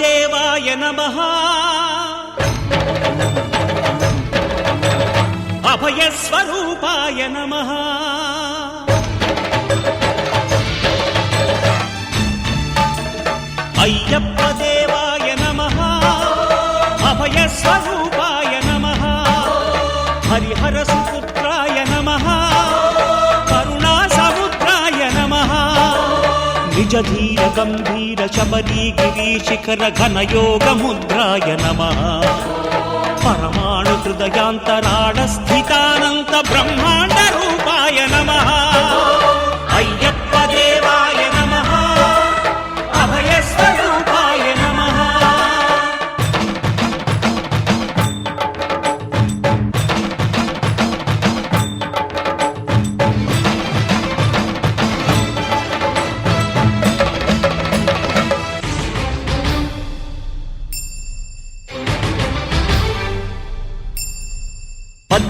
అయ్యప్ప నమ. అభయస్వరూపాయ నమ. అయ్యప్ప దేవాయ నమ. అభయస్వరూపాయ నమ. హరిహర సుపుత్రాయ నమ. నిజధీర గంభీర శబరీ గిరి శిఖర ఘనయోగ ముద్రాయ నమ. పరమాణు హృదయాంతరాడ స్థితానంత బ్రహ్మాండ రూపాయ నమః.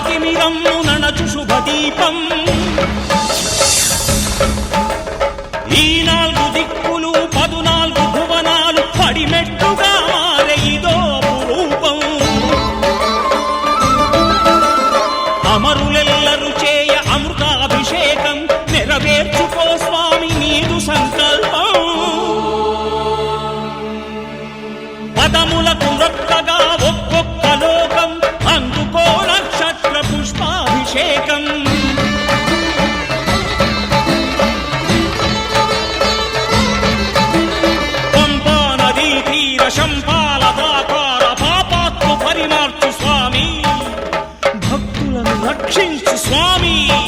అజ్ఞానతిమిరమ్ము నడచు శుభదీపం ఈ నాలుగు దిక్కు సదాకార దాకార పరిమార్చు స్వామి. భక్తులను రక్షించు స్వామి.